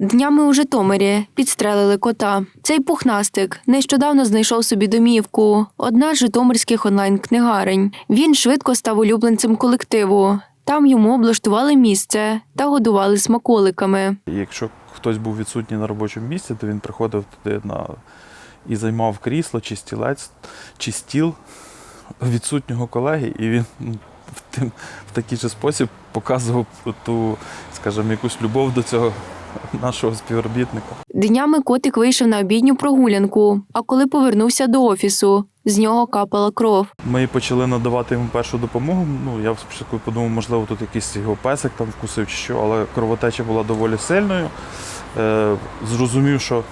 Днями у Житомирі підстрелили кота. Цей пухнастик нещодавно знайшов собі домівку. Одна з житомирських онлайн-книгарень. Він швидко став улюбленцем колективу. Там йому облаштували місце та годували смаколиками. Якщо хтось був відсутній на робочому місці, то він приходив туди на і займав крісло чи стілець, чи стіл відсутнього колеги, і він ну, в, тим, в такий же спосіб показував ту, скажімо, якусь любов до цього нашого співробітника. Днями котик вийшов на обідню прогулянку, а коли повернувся до офісу, з нього капала кров. Ми почали надавати йому першу допомогу. Ну, я спочатку подумав, можливо, тут якийсь його песик там вкусив чи що, але кровотеча була доволі сильною. Е, зрозумів, що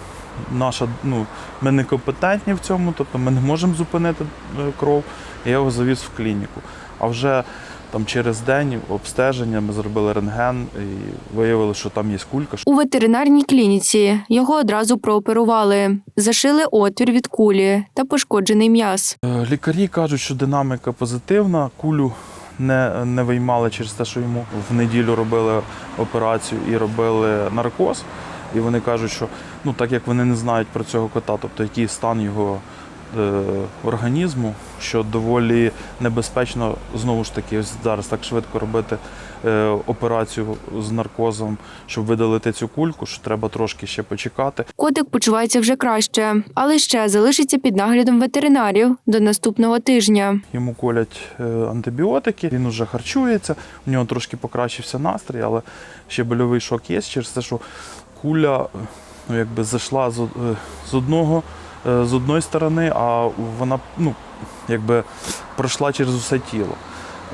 наша, ну, ми не компетентні в цьому, тобто ми не можемо зупинити е, кров. Я його завіз в клініку. А вже там через день обстеження ми зробили рентген і виявили, що там є кулька. У ветеринарній клініці його одразу прооперували, зашили отвір від кулі та пошкоджений м'яз. Е, Лікарі кажуть, що динаміка позитивна, кулю не, не виймали через те, що йому в неділю робили операцію і робили наркоз. І вони кажуть, що ну так як вони не знають про цього кота, тобто який стан його організму, що доволі небезпечно знову ж таки зараз так швидко робити е, операцію з наркозом, щоб видалити цю кульку, що треба трошки ще почекати. Котик почувається вже краще, але ще залишиться під наглядом ветеринарів до наступного тижня. Йому колять е, антибіотики, він уже харчується, у нього трошки покращився настрій, але ще больовий шок є через те, що куля е, ну, якби зайшла з, е, одного е, з одної сторони, а вона ну, якби пройшла через усе тіло.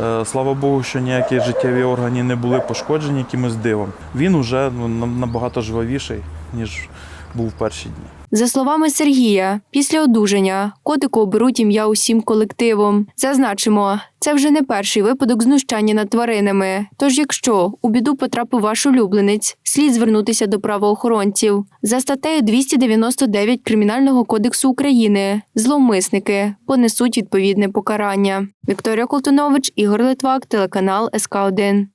Е, Слава Богу, що ніякі життєві органи не були пошкоджені якимось дивом. Він уже ну, набагато жвавіший, ніж був в перші дні. За словами Сергія, після одужання котику оберуть ім'я усім колективом. Зазначимо, це вже не перший випадок знущання над тваринами. Тож, якщо у біду потрапив ваш улюбленець, слід звернутися до правоохоронців. За статтею 299 Кримінального кодексу України зловмисники понесуть відповідне покарання. Вікторія Колтунович, Ігор Литвак, телеканал СК 1